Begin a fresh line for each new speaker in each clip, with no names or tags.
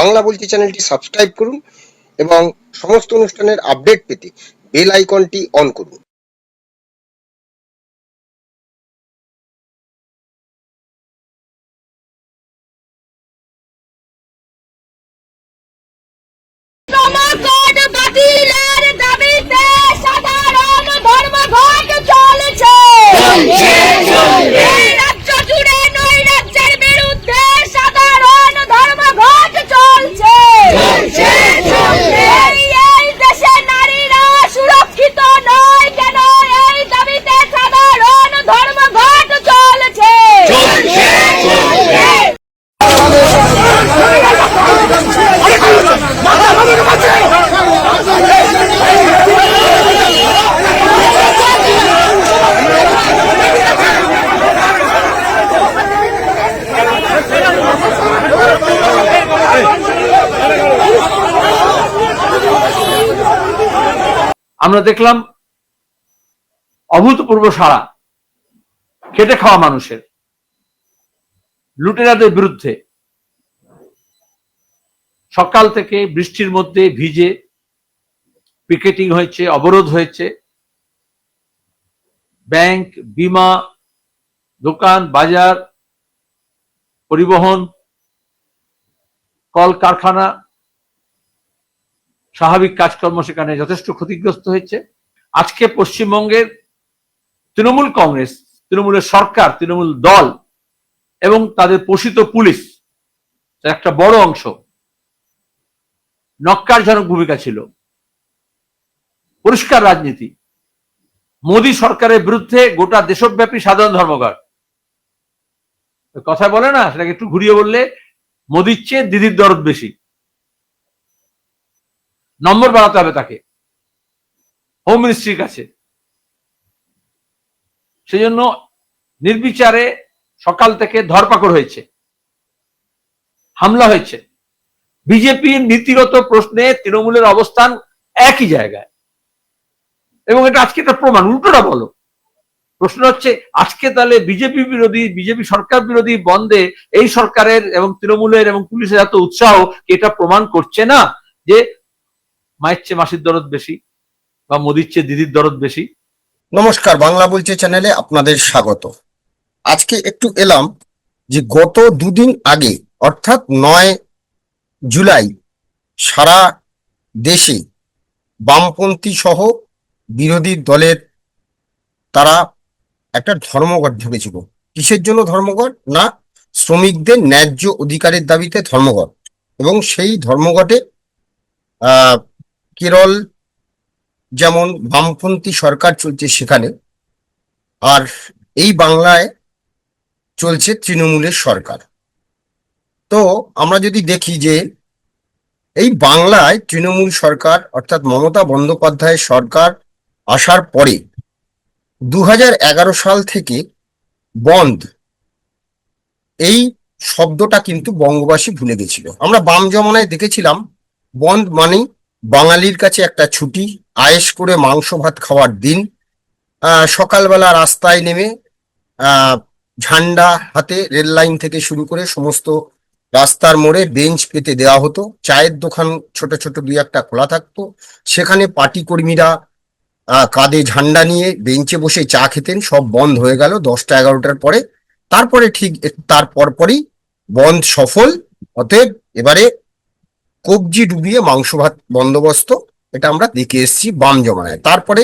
বাংলা বলছি চ্যানেলটি সাবস্ক্রাইব করুন এবং সমস্ত অনুষ্ঠানের আপডেট পেতে বেল আইকনটি অন করুন
ধর্মঘট বাতিলের দাবিতে সাধারণ ধর্মঘট চলছে এই রাজ্য জুড়ে নৈরাজ্যের বিরুদ্ধে সাধারণ ধর্মঘট চলছে এই এই দেশে নারীরা সুরক্ষিত নয় কেন এই দাবিতে সাধারণ ধর্মঘট চলছে
আমরা দেখলাম অভূতপূর্ব সারা খেটে খাওয়া মানুষের, লুটেরাদের বিরুদ্ধে। সকাল থেকে বৃষ্টির মধ্যে ভিজে পিকেটিং হয়েছে, অবরোধ হয়েছে। ব্যাংক, বিমা, দোকান, বাজার, পরিবহন কল কারখানা স্বাভাবিক কাজকর্ম সেখানে যথেষ্ট ক্ষতিগ্রস্ত হয়েছে। আজকে পশ্চিমবঙ্গের তৃণমূল কংগ্রেস, তৃণমূলের সরকার, তৃণমূল দল এবং তাদের পোষিত পুলিশ একটা বড় অংশ, নক্কারজনক ভূমিকা ছিল। পরিষ্কার রাজনীতি। মোদী সরকারের বিরুদ্ধে গোটা দেশব্যাপী সাধারণ ধর্মঘট। কথা বলে না, সেটাকে একটু ঘুরিয়ে বললে, মোদির চেয়ে দিদির দরদ বেশি। নম্বর বাড়াতে হবে তাকে। হোম মিনিস্ট্রির কাছে। সেজন্য নির্বিচারে সকাল থেকে ধরপাকড় হয়েছে। হামলা হয়েছে। বিজেপির নীতিগত প্রশ্নে তৃণমূলের অবস্থান একই জায়গায়। এবং এটা আজকে একটা প্রমাণ, উল্টোটা বলো। প্রশ্ন হচ্ছে, আজকে তাহলে বিজেপি বিরোধী, বিজেপি সরকার বিরোধী বন্ধে এই সরকারের এবং তৃণমূলের এবং পুলিশের এত উৎসাহ এটা প্রমাণ করছে না? যে মায়ের চেয়ে মাসির দরদ বেশি বা মোদির চেয়ে দিদির দরদ বেশি।
নমস্কার, বাংলা বলছে চ্যানেলে আপনাদের স্বাগত। আজকে একটু এলাম যে গত দুদিন আগে, অর্থাৎ নয় জুলাই, সারা দেশে বামপন্থী সহ বিরোধী দলের তারা একটা ধর্মঘট ঢুকেছিল কিসের জন্য ধর্মঘট? না, শ্রমিকদের ন্যায্য অধিকারের দাবিতে ধর্মঘট। এবং সেই ধর্মঘটে কেরল যেমন বামপন্থী সরকার চলছে সেখানে, আর এই বাংলায় চলছে তৃণমূলের সরকার। তো আমরা যদি দেখি যে এই বাংলায় তৃণমূল সরকার অর্থাৎ মমতা বন্দ্যোপাধ্যায়ের সরকার আসার পরে দু হাজার এগারো সাল থেকে বন্ধ, এই শব্দটা কিন্তু বঙ্গবাসী ভুলে গেছিল। আমরা বাম জমানায় দেখেছিলাম, বন্ধ মানেই বাঙালির কাছে একটা ছুটি আয়েস করে মাংস ভাত খাওয়ার দিন। সকালবেলা রাস্তায় নেমে ঝান্ডা হাতে রেল লাইন থেকে শুরু করে সমস্ত রাস্তার মোড়ে বেঞ্চ পেতে দেওয়া হতো। চায়ের দোকান ছোট ছোট দুই একটা খোলা থাকতো। সেখানে পার্টি কর্মীরা কাঁধে ঝান্ডা নিয়ে বেঞ্চে বসে চা খেতেন। সব বন্ধ হয়ে গেল দশটা এগারোটার পরে। তারপরে ঠিক, তার পরপরই বন্ধ সফল। অতএব এবারে কবজি ডুবিয়ে মাংস ভাত বন্দোবস্ত, এটা আমরা দেখে এসেছি বাম জমানায়। তারপরে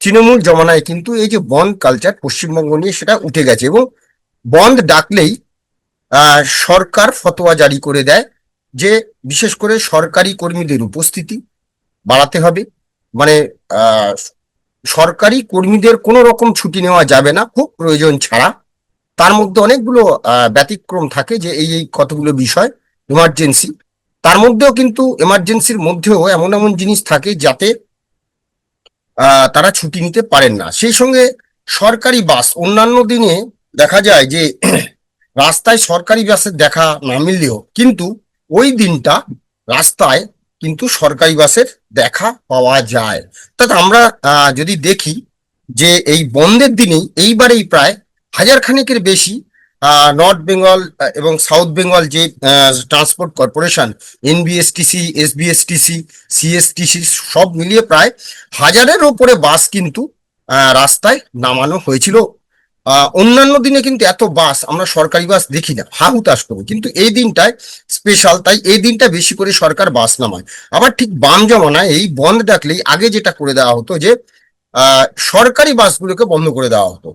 তৃণমূল জমানায় কিন্তু এই যে বন্ধ কালচার পশ্চিমবঙ্গ নিয়ে সেটা উঠে গেছে এবং বন্ধ ডাকলেই সরকার ফতোয়া জারি করে দেয় যে বিশেষ করে সরকারি কর্মীদের উপস্থিতি বাড়াতে হবে। মানে সরকারি কর্মীদের কোনো রকম ছুটি নেওয়া যাবে না, খুব প্রয়োজন ছাড়া। তার মধ্যে অনেকগুলো ব্যতিক্রম থাকে যে এই এই কতগুলো বিষয় ইমার্জেন্সি তার মধ্যেও কিন্তু এমার্জেন্সির মধ্যেও এমন এমন জিনিস থাকে যাতে তারা ছুটি নিতে পারেন না। সেই সঙ্গে সরকারি বাস, অন্যান্য দিনে দেখা যায় যে রাস্তায় সরকারি বাসের দেখা না মিললেও কিন্তু ওই দিনটা রাস্তায় কিন্তু সরকারি বাসের দেখা পাওয়া যায়। অর্থাৎ আমরা যদি দেখি যে এই বন্ধের দিনেই এইবারেই প্রায় হাজার খানেকের বেশি নর্থ বেঙ্গল এবং সাউথ বেঙ্গল যে transport corporation NBSTC SBSTC CSTC সব মিলিয়ে প্রায় হাজারের ওপরে বাস কিন্তু রাস্তায় নামানো হয়েছিল। অন্যান্য দিনে কিন্তু এত বাস, আমরা সরকারি বাস দেখি না, হা হুতাশ করব। কিন্তু এই দিনটায় স্পেশাল তাই এই দিনটা বেশি করে সরকার বাস নামায়। আবার ঠিক বাম জমানায় এই বন্ধ ডাকলেই আগে যেটা করে দেওয়া হতো যে সরকারি বাসগুলোকে বন্ধ করে দেওয়া হতো।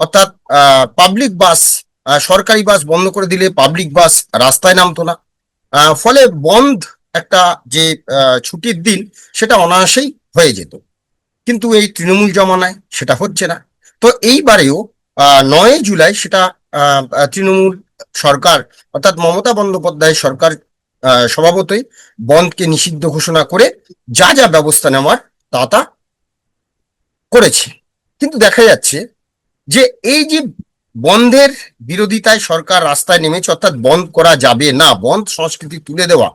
অর্থাৎ পাবলিক বাস সরকারি বাস বন্ধ করে দিলে পাবলিক বাস রাস্তায় নামতো না। ফলে বন্ধ একটা যে ছুটির দিন সেটা অনায়াসেই হয়ে যেত। কিন্তু এই তৃণমূল জমানায় সেটা হচ্ছে না। তো এইবারেও আহ, জুলাই সেটা তৃণমূল সরকার অর্থাৎ মমতা বন্দ্যোপাধ্যায় সরকার স্বভাবতই বন্ধকে নিষিদ্ধ ঘোষণা করে যা যা ব্যবস্থা নেওয়ার তা তা করেছে। কিন্তু দেখা যাচ্ছে যে এই যে বন্ধের বিরোধিতায় সরকার রাস্তায় নেমেছে, অর্থাৎ বন্ধ করা যাবে না। বন্ধ সংস্কৃতি তুলে দেওয়া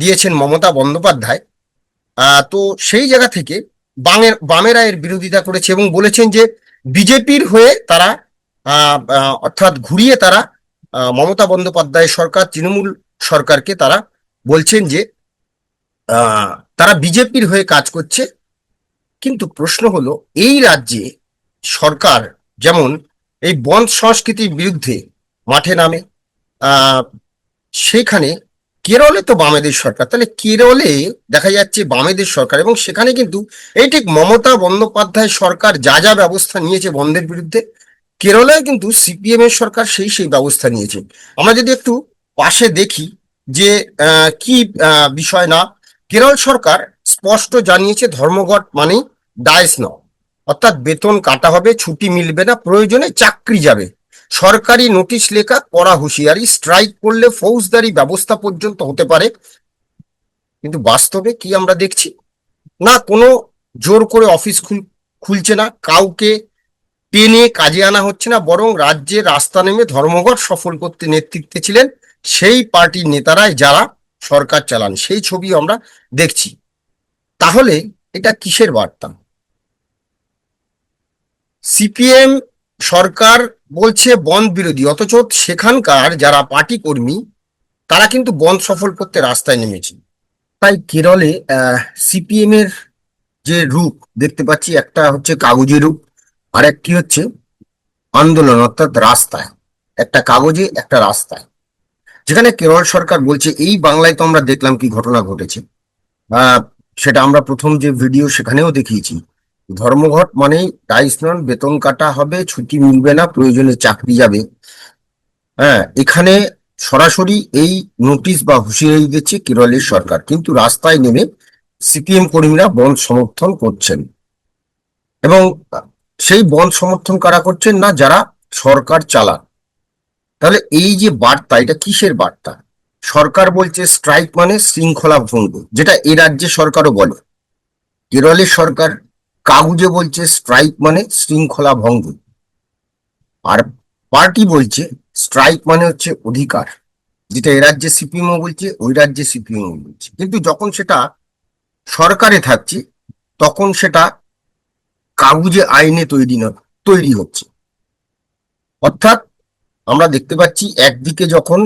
দিয়েছেন মমতা বন্দ্যোপাধ্যায়। তো সেই জায়গা থেকে বামের বামেরা এর বিরোধিতা করেছে এবং বলেছেন যে বিজেপির হয়ে তারা অর্থাৎ ঘুরিয়ে তারা মমতা বন্দ্যোপাধ্যায় সরকার, তৃণমূল সরকারকে তারা বলছেন যে তারা বিজেপির হয়ে কাজ করছে। কিন্তু প্রশ্ন হলো, এই রাজ্যে সরকার যেমন এই বন্ধ সংস্কৃতির বিরুদ্ধে মাঠে নামে। সেখানে কেরলে তো বামেদের সরকার। তাহলে কেরলে দেখা যাচ্ছে বামেদের সরকার এবং সেখানে কিন্তু এই ঠিক মমতা বন্দ্যোপাধ্যায় সরকার যা যা ব্যবস্থা নিয়েছে বন্ধের বিরুদ্ধে কেরলে কিন্তু সিপিএম এর সরকার সেই সেই ব্যবস্থা নিয়েছে। আমরা যদি একটু পাশে দেখি যে কি বিষয় না, কেরল সরকার স্পষ্ট জানিয়েছে ধর্মঘট মানেই ডায়েস ন অর্থাৎ বেতন কাটা হবে, ছুটি মিলবে না, প্রয়োজনে চাকরি যাবে। সরকারি নোটিশ লেখা করা হুঁশিয়ারি, স্ট্রাইক করলে ফৌজদারি ব্যবস্থা পর্যন্ত হতে পারে। কিন্তু বাস্তবে কি আমরা দেখছি? না, কোনো জোর করে অফিস খুলছে না, কাউকে টেনে কাজে আনা হচ্ছে না, বরং রাজ্যে রাস্তা নেমে ধর্মঘট সফল করতে নেতৃত্বে ছিলেন সেই পার্টির নেতারাই যারা সরকার চালান, সেই ছবি আমরা দেখছি। তাহলে এটা কিসের বার্তা? সিপিএম সরকার বলছে বন্ধ বিরোধী, অথচ সেখানকার যারা পার্টি কর্মী, তারা কিন্তু বন্ধ সফল করতে রাস্তায় নেমেছে। তাই কেরলে সিপিএম এর যে রূপ দেখতে পাচ্ছি, একটা হচ্ছে কাগজের রূপ আর একটি হচ্ছে আন্দোলন, অর্থাৎ রাস্তায়। একটা কাগজে, একটা রাস্তায়। যেখানে কেরল সরকার বলছে, এই বাংলায় তো আমরা দেখলাম কি ঘটনা ঘটেছে। সেটা আমরা প্রথম যে ভিডিও সেখানেও দেখিয়েছি। ধর্মঘট মানেই টাইস নন, বেতন কাটা হবে, ছুটি মিলবে না, প্রয়োজনে চাকরি যাবে। হ্যাঁ এখানে সরাসরি এই নোটিশ বা হুঁশিয়ারি দিচ্ছে কেরলের সরকার। কিন্তু রাস্তায় নেমে সিপিএম কর্মীরা বন্ধ সমর্থন করছেন। এবং সেই বন্ধ সমর্থন কারা করছেন না, যারা সরকার চালান? তাহলে এই যে বার্তা, এটা কিসের বার্তা? সরকার বলছে স্ট্রাইক মানে শৃঙ্খলা ভঙ্গ, যেটা এ রাজ্যে সরকারও বলে। কেরলের সরকার কাগজে বলছে স্ট্রাইক মানে শৃঙ্খলা ভঙ্গ। আর পার্টি বলছে স্ট্রাইক মানে হচ্ছে অধিকার, যেটা এ রাজ্যে সিপিএমও বলছে, ওই রাজ্যে সিপিএমও বলছে। কিন্তু যখন সেটা সরকারে থাকছে, তখন সেটা কাগজে আইনে তৈরি তৈরি হচ্ছে। অর্থাৎ আমরা দেখতে পাচ্ছি একদিকে যখন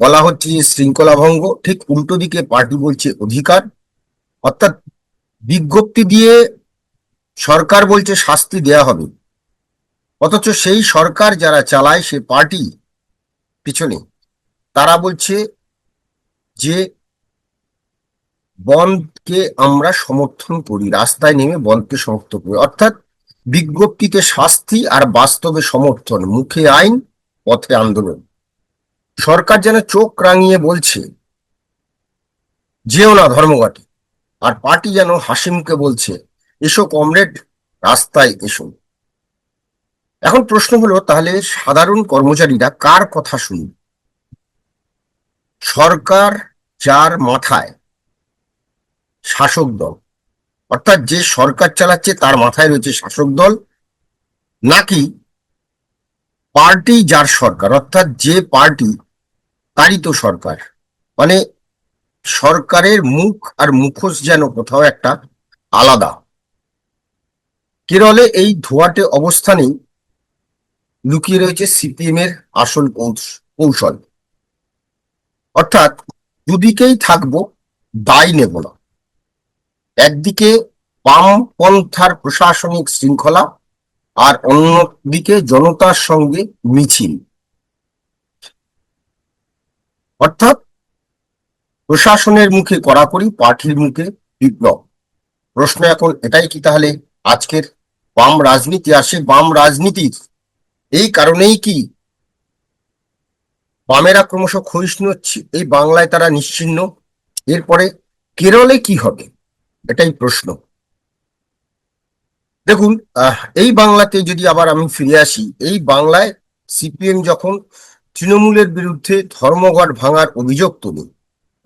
বলা হচ্ছে যে শৃঙ্খলা ভঙ্গ, ঠিক উল্টো দিকে পার্টি বলছে অধিকার। অর্থাৎ বিজ্ঞপ্তি দিয়ে সরকার বলছে শাস্তি দেয়া হবে। অথচ সেই সরকার যারা চালায় সে পার্টি পিছনে, তারা বলছে যে বন্ধকে আমরা সমর্থন করি, রাস্তায় নেমে বন্ধকে সমর্থন করি। অর্থাৎ বিজ্ঞপ্তিতে শাস্তি আর বাস্তবে সমর্থন, মুখে আইন, পথে আন্দোলন। সরকার যেন চোখ রাঙিয়ে বলছে, যেও না ধর্মঘটে, আর পার্টি যেন হাসিমকে বলছে এসো কমরেড, রাস্তায় এসো। এখন প্রশ্ন হলো, তাহলে সাধারণ কর্মচারীরা কার কথা শুনবে? সরকার যার মাথায় শাসক দল, অর্থাৎ যে সরকার চালাচ্ছে তার মাথায় রয়েছে শাসক দল, নাকি পার্টি যার সরকার, অর্থাৎ যে পার্টি তারই তো সরকার। মানে সরকারের মুখ আর মুখোশ যেন কোথাও একটা আলাদা। কেরলে এই ধোয়াটে অবস্থানেই লুকিয়ে রয়েছে সিপিএম এর আসল কৌশল। অর্থাৎ দুদিকেই থাকব, দায় নেব না। একদিকে বামপন্থার প্রশাসনিক শৃঙ্খলা আর অন্যদিকে জনতার সঙ্গে মিছিল। অর্থাৎ প্রশাসনের মুখে কড়াকড়ি, পার্টির মুখে বিপ্লব। প্রশ্ন এখন এটাই কি তাহলে? আজকের বাম রাজনীতি আসে, বাম রাজনীতির। এই কারণেই কি বামেরা ক্রমশ ক্ষয়িষ্ণু হচ্ছে, এই বাংলায় তারা নিশ্চিহ্ন। এরপরে কেরলে কি হবে? এটাই প্রশ্ন। দেখুন এই বাংলাতে যদি আবার আমি ফিরে আসি, এই বাংলায় সিপিএম যখন তৃণমূলের বিরুদ্ধে ধর্মঘট ভাঙার অভিযোগ তোলে,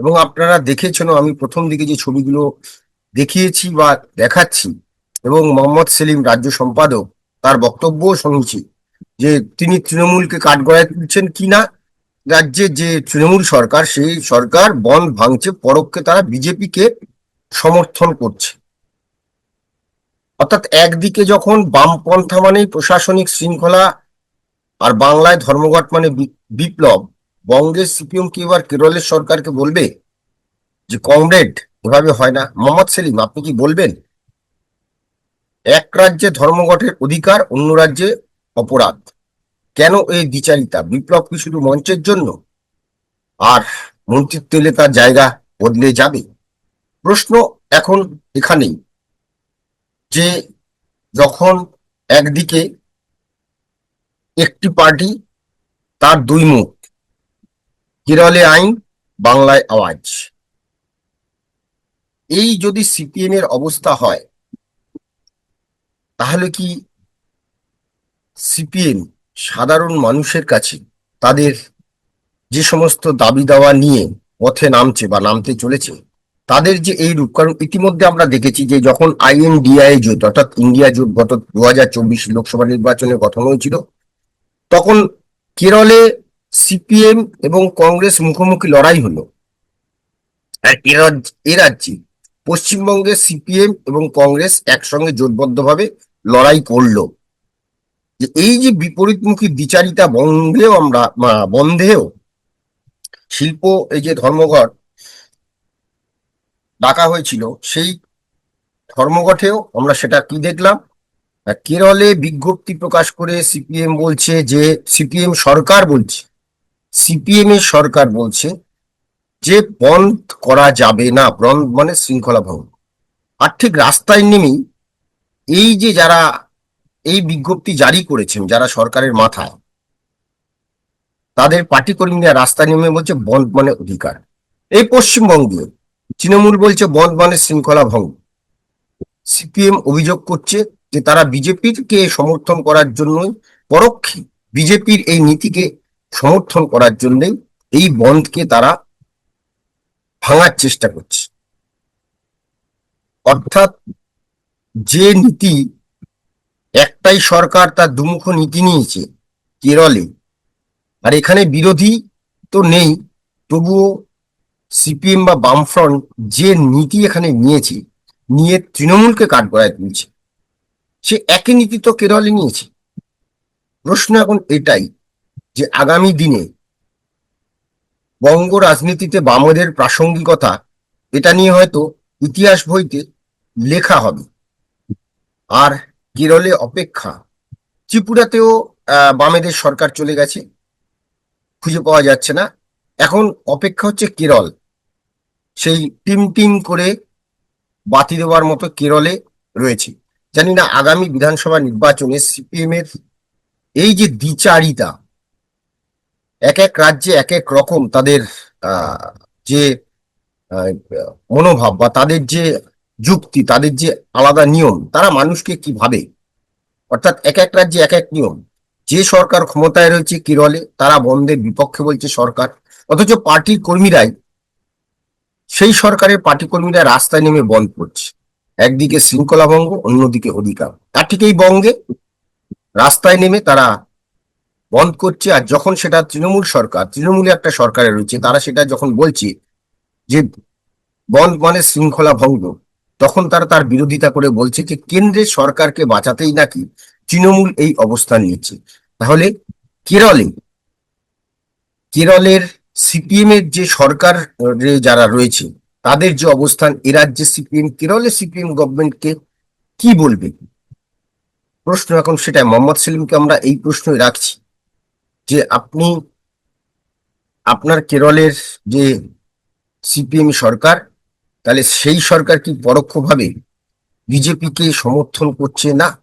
এবং আপনারা দেখেছেন আমি প্রথম দিকে যে ছবিগুলো দেখিয়েছি বা দেখাচ্ছি এবং মোহাম্মদ সেলিম রাজ্য সম্পাদক, তার বক্তব্যও শুনেছি যে তিনি তৃণমূলকে কাঠগড়ায় তুলছেন কিনা রাজ্যে যে তৃণমূল সরকার, সেই সরকার বন ভাঙছে পরোক্ষে তারা বিজেপিকে সমর্থন করছে। অর্থাৎ একদিকে যখন বামপন্থা মানেই প্রশাসনিক শৃঙ্খলা আর বাংলায় ধর্মঘট মানে বিপ্লব, বঙ্গের সিপিএম কি এবার কেরলের সরকারকে বলবে যে, কমরেড, এভাবে হয় না। মোহাম্মদ সেলিম, আপনি কি বলবেন? এক রাজ্যে ধর্মঘটের অধিকার, অন্য রাজ্যে অপরাধ। কেন এই দ্বিচারিতা? বিপ্লব কি শুধু মঞ্চের জন্য? আর মন্ত্রিত্ব এলে তার জায়গা বদলে যাবে? প্রশ্ন এখন এখানেই। যে যখন একদিকে একটি পার্টি, তার দুই মুখ, কেরলে আইন, বাংলায় আওয়াজ। এই যদি সিপিএম এর অবস্থা হয় তাহলে কি সিপিএম সাধারণ মানুষের কাছে তাদের যে সমস্ত দাবি দাওয়া নিয়ে পথে নামছে বা নামতে চলেছে, তাদের যে এই রূপ, কারণ ইতিমধ্যে আমরা দেখেছি যে যখন আইএনডিআই জোট, অর্থাৎ ইন্ডিয়া জোট গত দু হাজার চব্বিশ লোকসভা নির্বাচনে গঠন হয়েছিল, তখন কেরলে সিপিএম এবং কংগ্রেস মুখোমুখি লড়াই হলো। এ রাজ্যে পশ্চিমবঙ্গে সিপিএম এবং কংগ্রেস একসঙ্গে জোটবদ্ধভাবে লড়াই করল। যে এই যে বিপরীতমুখী বিচারিতা বন্ধেও আমরা বন্ধেও শিল্প, এই যে ধর্মঘট ডাকা হয়েছিল, সেই ধর্মঘটেও আমরা সেটা কি দেখলাম? কেরলে বিজ্ঞপ্তি প্রকাশ করে সিপিএম বলছে যে, সিপিএম সরকার বলছে, সিপিএম এর সরকার বলছে যে, বন্ধ করা যাবে না, বন্ধ মানে শৃঙ্খলা ভঙ্গ। আর ঠিক রাস্তায় নেমেই এই যে যারা এই বিজ্ঞপ্তি জারি করেছেন, যারা সরকারের মাথায়, তাদের পার্টি কর্মীরা রাস্তা নেমে বলছে বন্ধ মানে অধিকার। এই পশ্চিমবঙ্গে তৃণমূল বলছে বন্ধ মানে শৃঙ্খলা ভঙ্গ। সিপিএম অভিযোগ করছে যে তারা বিজেপির কে সমর্থন করার জন্যই, পরোক্ষে বিজেপির এই নীতিকে সমর্থন করার জন্যই এই বন্ধকে তারা ভাঙার চেষ্টা করছে। অর্থাৎ যে নীতি একটাই সরকার তার দুমুখ নীতি নিয়েছে, কেরলে। আর এখানে বিরোধী তো নেই, তবুও সিপিএম বা বামফ্রন্ট যে নীতি এখানে নিয়েছে, নিয়ে তৃণমূলকে কাঠগড়ায় তুলছে। সে একই নীতি তো কেরলে নিয়েছে। প্রশ্ন এখন এটাই যে আগামী দিনে বঙ্গ রাজনীতিতে বামদের প্রাসঙ্গিকতা, এটা নিয়ে হয়তো ইতিহাস বইতে লেখা হবে। আর কেরলে অপেক্ষা। ত্রিপুরাতেও বামেদের সরকার চলে গেছে। খুঁজে পাওয়া যাচ্ছে না। এখন অপেক্ষা হচ্ছে কেরল। সেই টিম টিম করে বাতি দেওয়ার মতো কেরলে রয়েছে। জানি না আগামী বিধানসভা নির্বাচনে সিপিএম এর এই যে দ্বিচারিতা, এক এক রাজ্যে এক এক রকম তাদের যে মনোভাব বা তাদের যে যুক্তি, তাদের যে আলাদা নিয়ম, তারা মানুষকে কি ভাবে? অর্থাৎ এক এক রাজ্যে এক এক নিয়ম। যে সরকার ক্ষমতায় রয়েছে কেরলে, তারা বন্ধের বিপক্ষে বলছে সরকার। অথচ পার্টির কর্মীরাই, সেই সরকারের পার্টি কর্মীরা রাস্তায় নেমে বন্ধ করছে। একদিকে শৃঙ্খলা ভঙ্গ অন্যদিকে অধিকার। তার ঠিক এই বঙ্গে রাস্তায় নেমে তারা বন্ধ করছে, আর যখন সেটা তৃণমূল সরকার, তৃণমূলে একটা সরকারে রয়েছে, তারা সেটা যখন বলছে যে বন্ধ মানে শৃঙ্খলা ভঙ্গ তখন তারা তার বিরোধিতা করে বলছে যে, কেন্দ্রের সরকারকে বাঁচাতেই নাকি তৃণমূল এই অবস্থান নিচ্ছে। তাহলে কেরলে, কেরলের সিপিএম এর যে সরকার যারা রয়েছে, তাদের যে অবস্থান, এ রাজ্যে সিপিএম, কেরলে সিপিএম গভর্নমেন্টকে কি বলবে? প্রশ্ন এখন সেটাই। মোহাম্মদ সেলিমকে আমরা এই প্রশ্নই রাখছি যে, আপনি, আপনার কেরলের যে সিপিএম সরকার তাহলে সেই সরকার কি পরোক্ষভাবে বিজেপিকে সমর্থন করছে না?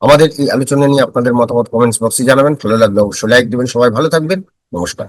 আমাদের এই আলোচনা নিয়ে আপনাদের মতামত কমেন্টস বক্সে জানাবেন। ভালো লাগলে অবশ্যই লাইক দেবেন। সবাই ভালো থাকবেন। নমস্কার।